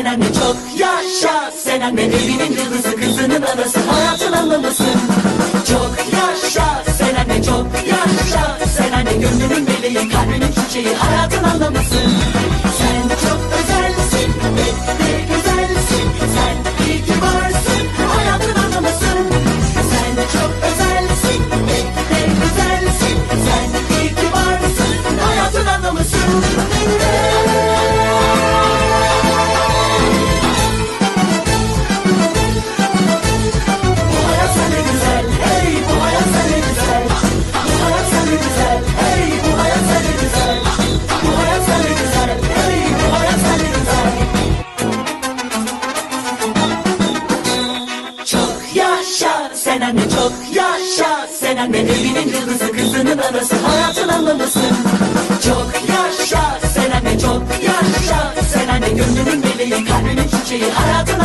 sen anne çok yaşa. Sen anne evinin yıldızı kızının anası hayatın anlamısın Çok yaşa. Sen anne çok yaşa. Sen anne gönlümün meleği kalbimin çiçeği hayatın anlamısın Sen çok özelsin ve de güzelsin. Sen iyi ki varsın hayatın anlamısın Sen çok özelsin ve de güzelsin. Sen iyi ki varsın hayatın anlamısın sen anne çok yaşa. Sen anne evinin yıldızı kızının anası hayatın anlamısın Çok yaşa. Sen anne çok yaşa. Sen anne gönlümün meleği kalbimin çiçeği hayatın